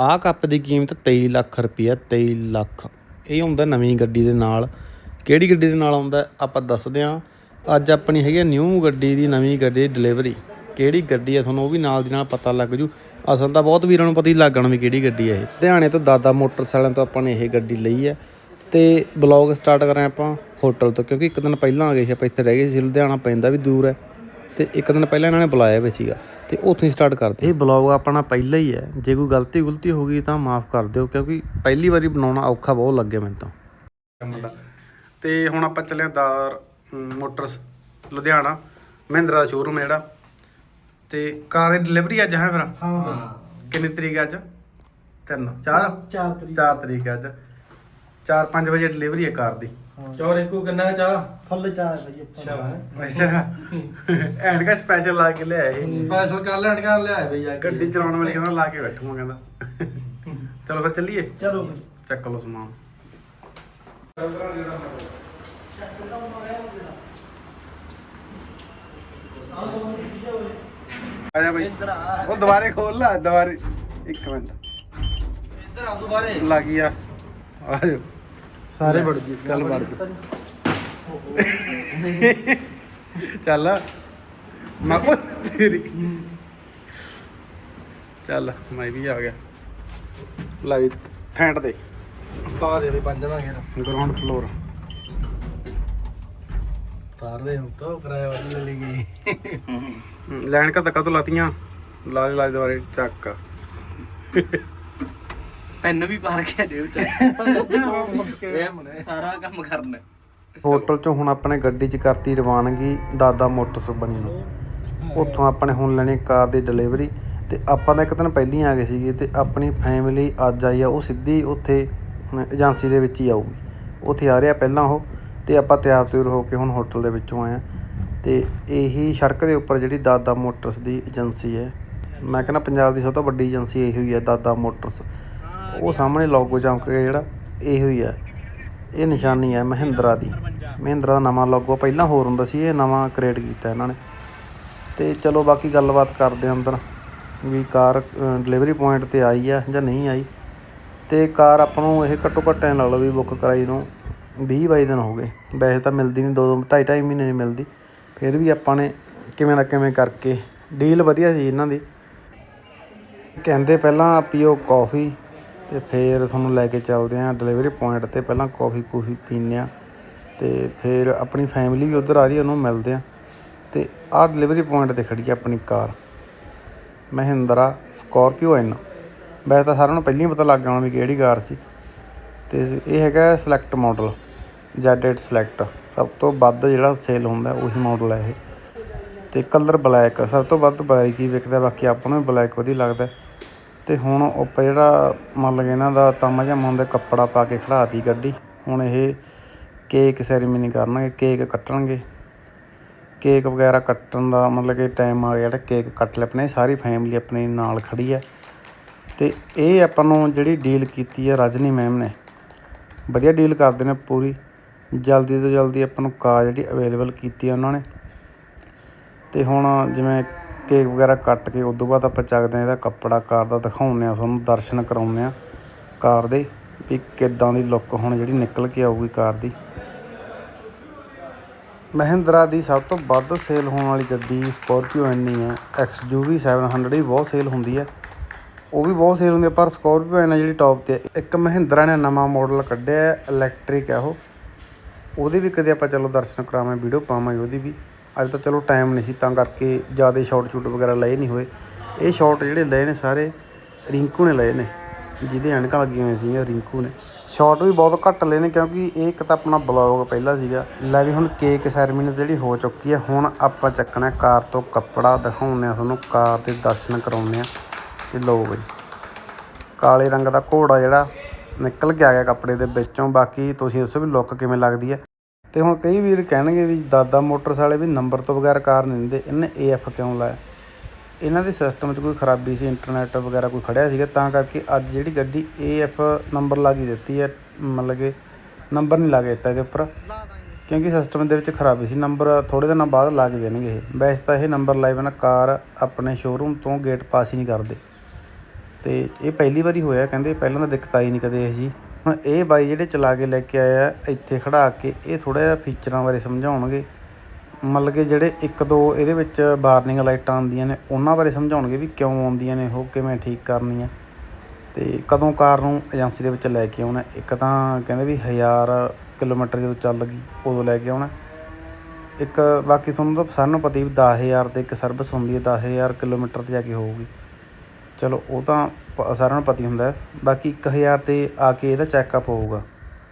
ਆਹ ਕੱਪ ਦੀ ਕੀਮਤ 23 ਲੱਖ ਰੁਪਈਆ 23 ਲੱਖ। ਇਹ ਹੁੰਦਾ ਨਵੀਂ ਗੱਡੀ ਦੇ ਨਾਲ। ਕਿਹੜੀ ਗੱਡੀ ਦੇ ਨਾਲ ਆਉਂਦਾ, ਆਪਾਂ ਦੱਸਦੇ ਹਾਂ। ਅੱਜ ਆਪਣੀ ਹੈਗੀ ਨਿਊ ਗੱਡੀ ਦੀ, ਨਵੀਂ ਗੱਡੀ ਦੀ ਡਿਲੀਵਰੀ ਕਿਹੜੀ ਗੱਡੀ ਹੈ ਤੁਹਾਨੂੰ ਉਹ ਵੀ ਨਾਲ ਦੀ ਨਾਲ ਪਤਾ ਲੱਗ ਜੂ। ਅਸਲ ਤਾਂ ਬਹੁਤ ਵੀਰਾਂ ਨੂੰ ਪਤਾ ਹੀ ਲੱਗਣ ਵੀ ਕਿਹੜੀ ਗੱਡੀ ਹੈ ਇਹ। ਲੁਧਿਆਣੇ ਤੋਂ ਦਾਦਾ ਮੋਟਰਸਾਈਕਲਾਂ ਤੋਂ ਆਪਾਂ ਨੇ ਇਹ ਗੱਡੀ ਲਈ ਹੈ ਤੇ ਬਲੌਗ ਸਟਾਰਟ ਕਰਾਂ ਆਪਾਂ ਹੋਟਲ ਤੋਂ, ਕਿਉਂਕਿ ਇੱਕ ਦਿਨ ਪਹਿਲਾਂ ਆ ਗਏ ਸੀ, ਆਪਾਂ ਇੱਥੇ ਰਹਿ ਗਏ ਸੀ। ਲੁਧਿਆਣਾ ਪੈਂਦਾ ਵੀ ਦੂਰ ਹੈ। ਤੇ ਇੱਕ ਦਿਨ ਪਹਿਲਾਂ ਇਹਨਾਂ ਨੇ ਬੁਲਾਇਆ ਵੀ ਸੀਗਾ ਤੇ ਉੱਥੋਂ ਹੀ ਸਟਾਰਟ ਕਰਦੇ ਇਹ ਬਲੌਗ ਆਪਣਾ ਪਹਿਲਾ ਹੀ ਹੈ। ਜੇ ਕੋਈ ਗਲਤੀ ਗੁਲਤੀ ਹੋ ਗਈ ਤਾਂ ਮਾਫ ਕਰ ਦਿਓ ਕਿਉਂਕਿ ਪਹਿਲੀ ਵਾਰੀ ਬਣਾਉਣਾ ਔਖਾ ਬਹੁਤ ਲੱਗਿਆ ਮੈਨੂੰ ਤਾਂ। ਮੁੰਡਾ। ਤੇ ਹੁਣ ਆਪਾਂ ਚੱਲੇ ਆਂ ਦਾਰ ਮੋਟਰਸ ਲੁਧਿਆਣਾ ਮਹਿੰਦਰਾ ਦਾ ਸ਼ੋਰੂਮ ਹੈ ਜਿਹੜਾ। ਤੇ ਕਾਰ ਦੀ ਡਿਲੀਵਰੀ ਅੱਜ ਹੈ ਮੇਰਾ ਹਾਂ ਕਿੰਨੀ ਤਰੀਕ ਹੈ ਅੱਜ? ਤਿੰਨ ਚਾਰ? 4 ਤਰੀਕ। 4 ਤਰੀਕ ਹੈ ਅੱਜ। 4-5 ਵਜੇ ਡਿਲੀਵਰੀ ਹੈ ਕਾਰ ਦੀ। ਚੌਰ ਇੱਕੋ ਕਿੰਨਾ ਚਾਹ? ਫੁੱਲ ਚਾਹ ਬਈ ਆਪਾਂ ਅੱਛਾ। ਐਨਕਾ ਸਪੈਸ਼ਲ ਲਾ ਕੇ ਲਿਆਇਆ ਇਹ ਸਪੈਸ਼ਲ ਕਰ ਲੈਣ ਕਰ ਲਿਆ ਬਈ ਆ ਗੱਡੀ ਚਲਾਉਣ ਵਾਲੀ ਕਹਿੰਦਾ ਲਾ ਕੇ ਬੈਠੂਗਾ ਕਹਿੰਦਾ। ਚਲੋ ਫਿਰ ਚੱਲੀਏ। ਚਲੋ। ਚੱਕ ਲਓ ਸਮਾਨ। ਆ ਜਾ ਬਈ। ਉਹ ਦੁਬਾਰੇ ਖੋਲ ਲਾ ਦੁਬਾਰੇ। ਇੱਕ ਮਿੰਟ। ਇੱਧਰ ਆ ਦੁਬਾਰੇ। ਲੱਗੀ ਆ ਆ ਜਾ ਸਾਰੇ ਵੜ ਗਏ। ਚੱਲ ਵੜ ਗਏ ਚੱਲ। ਮੈਂ ਕੋ ਤੇਰੀ। ਚੱਲ ਮੈਂ ਵੀ ਆ ਗਿਆ। ਲੈ ਵੀ ਫੈਂਟ ਦੇ। ਪਾ ਦੇ ਬਈ ਪੰਜਵਾਂ ਘੇਰ ਗਰਾਊਂਡ ਫਲੋਰ ਤਾਰ ਦੇ ਹੁਣ ਤੋਂ ਕਿਰਾਇਆ ਵਾਲੀ ਲੈ ਲਈ ਗਈ। ਲੈਣ ਕਾ ਧੱਕਾ ਤੋਂ ਲਾਤੀਆਂ? ਲਾ ਦੇ ਲਾ ਦੇ ਦੁਬਾਰੇ ਚੱਕ। ਪੈਨ ਵੀ ਪਾ ਰੱਖਿਆ ਜੇਬ ਚ। ਇਹ ਸਾਰਾ ਕੰਮ ਕਰਨਾ। ਹੋਟਲ ਚੋਂ ਹੁਣ ਆਪਣੇ ਗੱਡੀ 'ਚ ਕਰਤੀ ਰਵਾਨਗੀ, ਦਾਦਾ ਮੋਟਰਸ ਬਣੀ ਨੂੰ। ਉੱਥੋਂ ਆਪਣੇ ਹੁਣ ਲੈਣੀ ਕਾਰ ਦੀ ਡਿਲੀਵਰੀ ਤੇ ਆਪਾਂ ਤਾਂ ਇੱਕ ਦਿਨ ਪਹਿਲਾਂ ਹੀ ਆ ਗਏ ਸੀਗੇ ਤੇ ਆਪਣੀ ਫੈਮਿਲੀ ਅੱਜ ਆਈ ਆ, ਉਹ ਸਿੱਧੀ ਉੱਥੇ ਏਜੰਸੀ ਦੇ ਵਿੱਚ ਹੀ ਆਊਗੀ। ਉੱਥੇ ਆ ਰਿਹਾ ਪਹਿਲਾਂ ਉਹ ਤੇ ਆਪਾਂ ਤਿਆਰ ਤਿਉਰ ਹੋ ਕੇ ਹੁਣ ਹੋਟਲ ਦੇ ਵਿੱਚੋਂ ਆਏ ਆ। ਤੇ ਇਹੀ ਸੜਕ ਦੇ ਉੱਪਰ ਜਿਹੜੀ ਦਾਦਾ ਮੋਟਰਸ ਦੀ ਏਜੰਸੀ ਹੈ, ਮੈਂ ਕਹਿੰਦਾ ਪੰਜਾਬ ਦੀ ਸਭ ਤੋਂ ਵੱਡੀ ਏਜੰਸੀ ਇਹੀ ਹੋਈ ਹੈ, ਦਾਦਾ ਮੋਟਰਸ। ਉਹ ਸਾਹਮਣੇ ਲੋਗੋ ਚਮਕ ਗਿਆ ਜਿਹੜਾ ਇਹੋ ਹੀ ਹੈ ਇਹ ਨਿਸ਼ਾਨੀ ਹੈ ਮਹਿੰਦਰਾ ਦੀ। ਮਹਿੰਦਰਾ ਦਾ ਨਵਾਂ ਲੋਗੋ ਪਹਿਲਾਂ ਹੋਰ ਹੁੰਦਾ ਸੀ, ਇਹ ਨਵਾਂ ਕ੍ਰੀਏਟ ਕੀਤਾ ਇਹਨਾਂ ਨੇ। ਤੇ ਚਲੋ ਬਾਕੀ ਗੱਲਬਾਤ ਕਰਦੇ ਅੰਦਰ ਵੀ ਕਾਰ ਡਿਲੀਵਰੀ ਪੁਆਇੰਟ ਤੇ ਆਈ ਆ ਜਾਂ ਨਹੀਂ ਆਈ। ਤੇ ਕਾਰ ਆਪਾਂ ਨੂੰ ਇਹ ਘੱਟੋ ਘੱਟ ਐਂ ਲਾ ਲਓ ਵੀ ਬੁੱਕ ਕਰਾਈ ਨੂੰ 20 22 ਦਿਨ ਹੋ ਗਏ। ਵੈਸੇ ਤਾਂ ਮਿਲਦੀ ਨਹੀਂ ਦੋ ਦੋ ਢਾਈ ਢਾਈ ਮਹੀਨੇ ਨਹੀਂ ਮਿਲਦੀ। ਫਿਰ ਵੀ ਆਪਾਂ ਨੇ ਕਿਵੇਂ ਨਾ ਕਿਵੇਂ ਕਰਕੇ ਡੀਲ ਵਧੀਆ ਸੀ ਇਹਨਾਂ ਦੀ। ਕਹਿੰਦੇ ਪਹਿਲਾਂ ਪੀਓ ਕੌਫੀ ਤੇ ਫਿਰ ਤੁਹਾਨੂੰ ਲੈ ਕੇ ਚੱਲਦੇ ਆਂ ਡਿਲੀਵਰੀ ਪੁਆਇੰਟ ਤੇ ਪਹਿਲਾਂ ਕੌਫੀ ਕੂਫੀ ਪੀਂਦੇ ਆ ਤੇ ਫਿਰ ਆਪਣੀ ਫੈਮਿਲੀ ਵੀ ਉਧਰ ਆ ਰਹੀ ਹੈ ਉਹਨੂੰ ਮਿਲਦੇ ਆ ਤੇ ਆਹ ਡਿਲੀਵਰੀ ਪੁਆਇੰਟ ਤੇ ਖੜੀ ਆ ਆਪਣੀ ਕਾਰ। Mahindra Scorpio N. ਵੈਸੇ ਤਾਂ ਸਾਰਿਆਂ ਨੂੰ ਪਹਿਲਾਂ ਹੀ ਪਤਾ ਲੱਗ ਗਿਆ ਵੀ ਕਿਹੜੀ ਕਾਰ ਸੀ। ਤੇ ਇਹ ਹੈਗਾ ਸਿਲੈਕਟ ਮਾਡਲ Z8 ਸਿਲੈਕਟ ਸਭ ਤੋਂ ਵੱਧ ਜਿਹੜਾ ਸੇਲ ਹੁੰਦਾ ਉਹੀ ਮਾਡਲ ਹੈ ਇਹ। ਤੇ ਕਲਰ ਬਲੈਕ ਸਭ ਤੋਂ ਵੱਧ ਬਲੈਕ ਹੀ ਵਿਕਦਾ, ਬਾਕੀ ਆਪਾਂ ਨੂੰ ਵੀ ਬਲੈਕ ਵਧੀਆ ਲੱਗਦਾ। ਤੇ ਹੁਣ ਆਪਾਂ ਜਿਹੜਾ ਮੰਨ ਲਗੇ ਇਹਨਾਂ ਦਾ ਤਾਮਾ ਜਾਂ ਹੁੰਦਾ ਕੱਪੜਾ ਪਾ ਕੇ ਖੜਾਤੀ ਗੱਡੀ, ਹੁਣ ਇਹ ਕੇਕ ਸੈਰੀਮਨੀ ਕਰਨਗੇ, ਕੇਕ ਕੱਟਣਗੇ। ਕੇਕ ਵਗੈਰਾ ਕੱਟਣ ਦਾ ਮਤਲਬ ਕਿ ਟਾਈਮ ਆ ਗਿਆ ਜਿਹੜਾ ਕੇਕ ਕੱਟ ਲੈ ਆਪਣੇ, ਸਾਰੀ ਫੈਮਿਲੀ ਆਪਣੀ ਨਾਲ ਖੜੀ ਹੈ ਤੇ ਇਹ ਆਪਾਂ ਨੂੰ ਜਿਹੜੀ ਡੀਲ ਕੀਤੀ ਹੈ ਰਜਨੀ ਮੈਮ ਨੇ, ਵਧੀਆ ਡੀਲ ਕਰਦੇ ਨੇ ਪੂਰੀ। ਜਲਦੀ ਤੋਂ ਜਲਦੀ ਆਪਾਂ ਨੂੰ ਕਾਰ ਜਿਹੜੀ ਅਵੇਲੇਬਲ ਕੀਤੀ ਹੈ ਉਹਨਾਂ ਨੇ। ਤੇ ਹੁਣ ਜਿਵੇਂ ਕੇਕ ਵਗੈਰਾ ਕੱਟ ਕੇ ਉਸ ਤੋਂ ਬਾਅਦ ਆਪਾਂ ਚੱਕਦੇ ਹਾਂ ਇਹਦਾ ਕੱਪੜਾ, ਕਾਰ ਦਾ ਦਿਖਾਉਂਦੇ ਆ ਤੁਹਾਨੂੰ ਦਰਸ਼ਨ ਕਰਾਉਂਦੇ ਆ ਕਾਰ ਦੇ ਵੀ ਕਿੱਦਾਂ ਦੀ ਲੁੱਕ ਹੁਣ ਜਿਹੜੀ ਨਿਕਲ ਕੇ ਆਊਗੀ ਕਾਰ ਦੀ। ਮਹਿੰਦਰਾ ਦੀ ਸਭ ਤੋਂ ਵੱਧ ਸੇਲ ਹੋਣ ਵਾਲੀ ਗੱਡੀ ਸਕੋਰਪੀਓ ਐਨੀ ਹੈ XUV 700 ਵੀ ਬਹੁਤ ਸੇਲ ਹੁੰਦੀ ਹੈ। ਉਹ ਵੀ ਬਹੁਤ ਸੇਲ ਹੁੰਦੀ ਹੈ, ਪਰ ਸਕੋਰਪੀਓ ਐਨ ਜਿਹੜੀ ਟੌਪ ਤੇ ਹੈ, ਇੱਕ ਮਹਿੰਦਰਾ ਨੇ ਨਵਾਂ ਮਾਡਲ ਕੱਢਿਆ ਇਲੈਕਟ੍ਰਿਕ ਹੈ ਉਹ। ਉਹਦੇ ਵੀ ਕਦੇ ਆਪਾਂ ਚਲੋ ਦਰਸ਼ਨ ਕਰਾਵਾਂ ਵੀਡੀਓ ਪਾਵਾਂਗੇ ਉਹਦੀ ਵੀ। ਅੱਜ ਤਾਂ ਚਲੋ ਟਾਈਮ ਨਹੀਂ ਸੀ, ਤਾਂ ਕਰਕੇ ਜ਼ਿਆਦਾ ਸ਼ਾਰਟ ਸ਼ੂਟ ਵਗੈਰਾ ਲਏ ਨਹੀਂ ਹੋਏ। ਇਹ ਸ਼ਾਰਟ ਜਿਹੜੇ ਲਏ ਨੇ ਸਾਰੇ, ਰਿੰਕੂ ਨੇ ਲਏ ਨੇ, ਜਿਹਦੇ ਐਨਕਾਂ ਲੱਗੀਆਂ ਹੋਈਆਂ ਸੀਗੀਆਂ, ਰਿੰਕੂ ਨੇ। ਸ਼ਾਰਟ ਵੀ ਬਹੁਤ ਘੱਟ ਲਏ ਨੇ, ਕਿਉਂਕਿ ਇਹ ਇੱਕ ਤਾਂ ਆਪਣਾ ਬਲੌਗ ਪਹਿਲਾਂ ਸੀਗਾ। ਲੈ ਵੀ ਹੁਣ ਕੇਕ ਸੈਰਮਨੀ ਜਿਹੜੀ ਹੋ ਚੁੱਕੀ ਹੈ ਹੁਣ ਆਪਾਂ ਚੱਕਣਾ ਕਾਰ ਤੋਂ ਕੱਪੜਾ, ਦਿਖਾਉਂਦੇ ਆ ਤੁਹਾਨੂੰ, ਕਾਰ ਦੇ ਦਰਸ਼ਨ ਕਰਾਉਂਦੇ ਆ। ਤੇ ਲਓ ਬਈ, ਕਾਲੇ ਰੰਗ ਦਾ ਘੋੜਾ ਜਿਹੜਾ ਨਿਕਲ ਕੇ ਆ ਗਿਆ ਕੱਪੜੇ ਦੇ ਵਿੱਚੋਂ, ਬਾਕੀ ਤੁਸੀਂ ਦੱਸੋ ਵੀ ਲੁੱਕ ਕਿਵੇਂ ਲੱਗਦੀ ਹੈ ਤੇ ਹੁਣ ਕਈ ਵੀਰ ਕਹਿਣਗੇ ਵੀ ਦਾਦਾ ਮੋਟਰਸ ਵਾਲੇ ਵੀ ਨੰਬਰ ਤੋਂ ਬਗੈਰ ਕਾਰ ਨਹੀਂ ਦਿੰਦੇ, ਇਹਨੇ ਏਐਫ ਕਿਉਂ ਲਾਇਆ? ਇਹਨਾਂ ਦੇ ਸਿਸਟਮ 'ਚ ਕੋਈ ਖਰਾਬੀ ਸੀ ਇੰਟਰਨੈਟ ਵਗੈਰਾ ਕੋਈ ਖੜਿਆ ਸੀਗਾ, ਤਾਂ ਕਰਕੇ ਅੱਜ ਜਿਹੜੀ ਗੱਡੀ ਏਐਫ ਨੰਬਰ ਲਾ ਕੇ ਦਿੱਤੀ ਹੈ, ਮਤਲਬ ਕਿ ਨੰਬਰ ਨਹੀਂ ਲਾ ਕੇ ਦਿੱਤਾ ਇਹਦੇ ਉੱਪਰ, ਕਿਉਂਕਿ ਸਿਸਟਮ ਦੇ ਵਿੱਚ ਖਰਾਬੀ ਸੀ, ਨੰਬਰ ਥੋੜੇ ਦਿਨਾਂ ਬਾਅਦ ਲਾ ਕੇ ਦੇਣਗੇ ਇਹ। ਵੈਸੇ ਤਾਂ ਇਹ ਨੰਬਰ ਲਾਈਵ ਨਾ ਕਾਰ ਆਪਣੇ ਸ਼ੋਰੂਮ ਤੋਂ ਗੇਟ ਪਾਸ ਹੀ ਨਹੀਂ ਕਰਦੇ। ਤੇ ਇਹ ਪਹਿਲੀ ਵਾਰੀ ਹੋਇਆ, ਕਹਿੰਦੇ ਪਹਿਲਾਂ ਤਾਂ ਦਿੱਕਤ ਆਈ ਨਹੀਂ ਕਦੇ ਇਹ ਜੀ। ਹੁਣ ਇਹ ਬਾਈ ਜਿਹੜੇ ਚਲਾ ਕੇ ਲੈ ਕੇ ਆਇਆ, ਇੱਥੇ ਖੜਾ ਕੇ ਇਹ ਥੋੜਾ ਜਿਹਾ ਫੀਚਰਾਂ ਬਾਰੇ ਸਮਝਾਉਣਗੇ। ਮਤਲਬ ਕਿ ਜਿਹੜੇ ਇੱਕ ਦੋ ਇਹਦੇ ਵਿੱਚ ਵਾਰਨਿੰਗ ਲਾਈਟਾਂ ਆਉਂਦੀਆਂ ਨੇ, ਉਹਨਾਂ ਬਾਰੇ ਸਮਝਾਉਣਗੇ ਵੀ ਕਿਉਂ ਆਉਂਦੀਆਂ ਨੇ, ਉਹ ਕਿਵੇਂ ਠੀਕ ਕਰਨੀਆਂ। ਤੇ ਕਦੋਂ ਕਾਰ ਨੂੰ ਏਜੰਸੀ ਦੇ ਵਿੱਚ ਲੈ ਕੇ ਆਉਣਾ, ਇੱਕ ਤਾਂ ਕਹਿੰਦੇ ਵੀ 1000 ਕਿਲੋਮੀਟਰ ਜਦੋਂ ਚੱਲ ਗਈ, ਉਦੋਂ ਲੈ ਕੇ ਆਉਣਾ। ਇੱਕ ਬਾਕੀ ਤੁਹਾਨੂੰ ਤਾਂ ਸਾਰਿਆਂ ਨੂੰ ਪਤਾ ਹੀ ਵੀ 10000 ਤੇ ਇੱਕ ਸਰਵਿਸ ਹੁੰਦੀ ਹੈ 10000 ਕਿਲੋਮੀਟਰ ਤੇ ਜਾ ਕੇ ਹੋਊਗੀ। ਚਲੋ, ਉਹ ਤਾਂ ਸਾਰਿਆਂ ਨੂੰ ਪਤਾ ਹੁੰਦਾ ਹੈ। ਬਾਕੀ 1000 ਤੇ ਆ ਕੇ ਇਹਦਾ ਚੈੱਕਅਪ ਹੋਊਗਾ।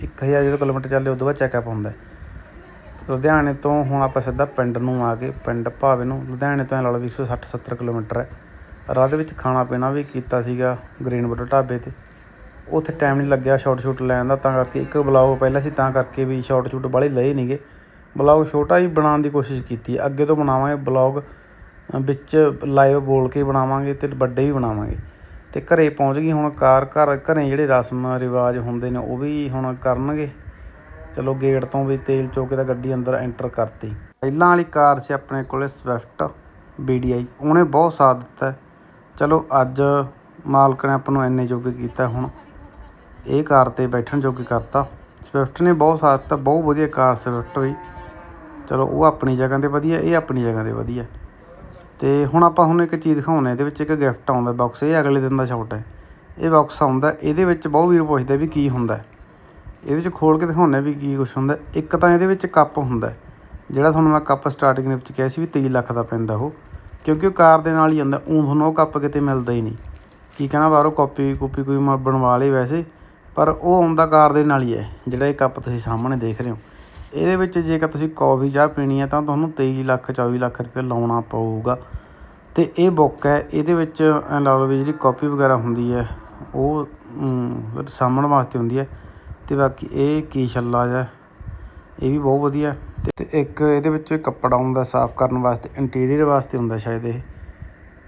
1000 ਜਦੋਂ ਕਿਲੋਮੀਟਰ ਚੱਲੇ, ਉਦੋਂ ਬਾਅਦ ਚੈੱਕਅਪ ਹੁੰਦਾ ਲੁਧਿਆਣੇ ਤੋਂ ਹੁਣ ਆਪਾਂ ਸਿੱਧਾ ਪਿੰਡ ਨੂੰ ਆ ਗਏ ਪਿੰਡ ਭਾਵੇਂ ਨੂੰ, ਲੁਧਿਆਣੇ ਤੋਂ ਐਂ ਲਾ ਲਓ ਵੀ 160 70 ਕਿਲੋਮੀਟਰ ਹੈ। ਰਾਹ ਦੇ ਵਿੱਚ ਖਾਣਾ ਪੀਣਾ ਵੀ ਕੀਤਾ ਸੀਗਾ ਗ੍ਰੀਨਵੁੱਡ ਢਾਬੇ ਤੇ। ਉੱਥੇ ਟਾਈਮ ਨਹੀਂ ਲੱਗਿਆ ਸ਼ਾਰਟ ਸ਼ੂਟ ਲੈਣ ਦਾ, ਤਾਂ ਕਰਕੇ ਇੱਕ ਬਲੌਗ ਪਹਿਲਾਂ ਸੀ, ਤਾਂ ਕਰਕੇ ਵੀ ਸ਼ਾਰਟ ਸ਼ੂਟ ਬਾਹਲੇ ਲਏ ਨਹੀਂਗੇ ਬਲੌਗ ਛੋਟਾ ਹੀ ਬਣਾਉਣ ਦੀ ਕੋਸ਼ਿਸ਼ ਕੀਤੀ ਅੱਗੇ ਤੋਂ ਬਣਾਵਾਂਗੇ ਬਲੌਗ ਵਿੱਚ ਲਾਈਵ ਬੋਲ ਕੇ ਬਣਾਵਾਂਗੇ ਤੇ ਵੱਡੇ ਵੀ ਬਣਾਵਾਂਗੇ। ਤੇ ਘਰੇ ਪਹੁੰਚ ਗਈ, ਹੁਣ ਕਾਰ ਘਰ ਘਰੇ ਜਿਹੜੇ ਰਸਮ ਰਿਵਾਜ ਹੁੰਦੇ ਨੇ ਉਹ ਵੀ ਹੁਣ ਕਰਨਗੇ। ਚਲੋ ਗੇਟ ਤੋਂ ਵੀ ਤੇਲ ਚੋਕੇ ਤਾਂ ਗੱਡੀ ਅੰਦਰ ਐਂਟਰ ਕਰਤੀ। ਪਹਿਲਾਂ ਵਾਲੀ ਕਾਰ ਸੀ ਆਪਣੇ ਕੋਲੇ ਸਵਿਫਟ BDI ਉਹਨੇ ਬਹੁਤ ਸਾਥ ਦਿੱਤਾ। ਚਲੋ ਅੱਜ ਮਾਲਕ ਨੇ ਆਪਾਂ ਨੂੰ ਇੰਨੇ ਜੋਗੇ ਕੀਤਾ, ਹੁਣ ਇਹ ਕਾਰ ਤੇ ਬੈਠਣ ਜੋਗੇ ਕਰਤਾ। ਸਵਿਫਟ ਨੇ ਬਹੁਤ ਸਾਥ ਦਿੱਤਾ, ਬਹੁਤ ਵਧੀਆ ਕਾਰ ਸਵਿਫਟ ਵੀ। ਚਲੋ ਉਹ ਆਪਣੀ ਜਗ੍ਹਾ ਤੇ ਵਧੀਆ, ਇਹ ਆਪਣੀ ਜਗ੍ਹਾ ਤੇ ਵਧੀਆ। ਤੇ ਹੁਣ ਆਪਾਂ ਤੁਹਾਨੂੰ ਇੱਕ ਚੀਜ਼ ਦਿਖਾਉਣੇ ਇਹਦੇ ਵਿੱਚ ਇੱਕ ਗਿਫਟ ਆਉਂਦਾ ਬਾਕਸ ਇਹ ਅਗਲੇ ਦਿਨ ਦਾ ਸ਼ਾਟ ਹੈ। ਇਹ ਬਾਕਸ ਆਉਂਦਾ ਇਹਦੇ ਵਿੱਚ ਬਹੁਤ ਵੀਰ ਪੁੱਛਦੇ ਵੀ ਕੀ ਹੁੰਦਾ ਇਹਦੇ ਵਿੱਚ ਖੋਲ ਕੇ ਦਿਖਾਉਂਦੇ ਵੀ ਕੀ ਕੁਝ ਹੁੰਦਾ ਇੱਕ ਤਾਂ ਇਹਦੇ ਵਿੱਚ ਕੱਪ ਹੁੰਦਾ ਜਿਹੜਾ ਤੁਹਾਨੂੰ ਮੈਂ ਕੱਪ ਸਟਾਰਟਿੰਗ ਦੇ ਵਿੱਚ ਕਿਹਾ ਸੀ ਵੀ 23 ਲੱਖ ਦਾ ਪੈਂਦਾ ਉਹ। ਕਿਉਂਕਿ ਉਹ ਕਾਰ ਦੇ ਨਾਲ ਹੀ ਆਉਂਦਾ ਉਹ ਤੁਹਾਨੂੰ ਉਹ ਕੱਪ ਕਿਤੇ ਮਿਲਦਾ ਹੀ ਨਹੀਂ। ਕੀ ਕਹਿਣਾ, ਬਾਹਰੋਂ ਕਾਪੀ ਕੂਪੀ ਕੋਈ ਬਣਵਾ ਲੇ ਵੈਸੇ, ਪਰ ਉਹ ਆਉਂਦਾ ਕਾਰ ਦੇ ਨਾਲ ਹੀ ਹੈ, ਜਿਹੜਾ ਇਹ ਕੱਪ ਤੁਸੀਂ ਸਾਹਮਣੇ ਦੇਖ ਰਹੇ ਹੋ। ਇਹਦੇ ਵਿੱਚ ਜੇਕਰ ਤੁਸੀਂ ਕੌਫੀ ਚਾਹ ਪੀਣੀ ਹੈ ਤਾਂ ਤੁਹਾਨੂੰ 23 ਲੱਖ 24 ਲੱਖ ਰੁਪਏ ਲਾਉਣਾ ਪਊਗਾ। ਤੇ ਇਹ ਬੁੱਕ ਹੈ, ਇਹਦੇ ਵਿੱਚ ਲਾ ਲਓ ਵੀ ਜਿਹੜੀ ਕਾਪੀ ਵਗੈਰਾ ਹੁੰਦੀ ਹੈ, ਉਹ ਸਾਂਭਣ ਵਾਸਤੇ ਹੁੰਦੀ ਹੈ। ਤੇ ਬਾਕੀ ਇਹ ਕੀ ਛੱਲਾ ਜਿਹਾ ਇਹ ਵੀ ਬਹੁਤ ਵਧੀਆ ਤੇ- ਤੇ ਇੱਕ ਇਹਦੇ ਵਿੱਚ ਕੱਪੜਾ ਹੁੰਦਾ ਸਾਫ਼ ਕਰਨ ਵਾਸਤੇ, ਇੰਟੀਰੀਅਰ ਵਾਸਤੇ ਹੁੰਦਾ ਸ਼ਾਇਦ ਇਹ।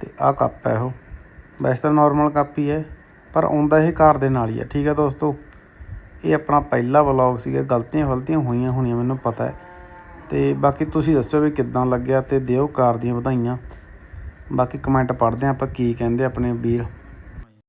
ਤੇ ਆਹ ਕੱਪ ਹੈ ਉਹ। ਵੈਸੇ ਤਾਂ ਨਾਰਮਲ ਕੱਪ ਹੀ ਹੈ, ਪਰ ਆਉਂਦਾ ਇਹ ਕਾਰ ਦੇ ਨਾਲ ਹੀ ਹੈ। ਠੀਕ ਹੈ ਦੋਸਤੋ? ਇਹ ਆਪਣਾ ਪਹਿਲਾ ਵਲੌਗ ਸੀਗਾ, ਗਲਤੀਆਂ ਗਲਤੀਆਂ ਹੋਈਆਂ ਹੋਣੀਆਂ, ਮੈਨੂੰ ਪਤਾ ਹੈ। ਤੇ ਬਾਕੀ ਤੁਸੀਂ ਦੱਸੋ ਵੀ ਕਿੱਦਾਂ ਲੱਗਿਆ ਤੇ ਦਿਓ ਕਾਰ ਦੀਆਂ ਵਧਾਈਆਂ। ਬਾਕੀ ਕਮੈਂਟ ਪੜ੍ਹਦੇ ਹਾਂ ਆਪਾਂ ਕੀ ਕਹਿੰਦੇ ਆਪਣੇ ਵੀਰ।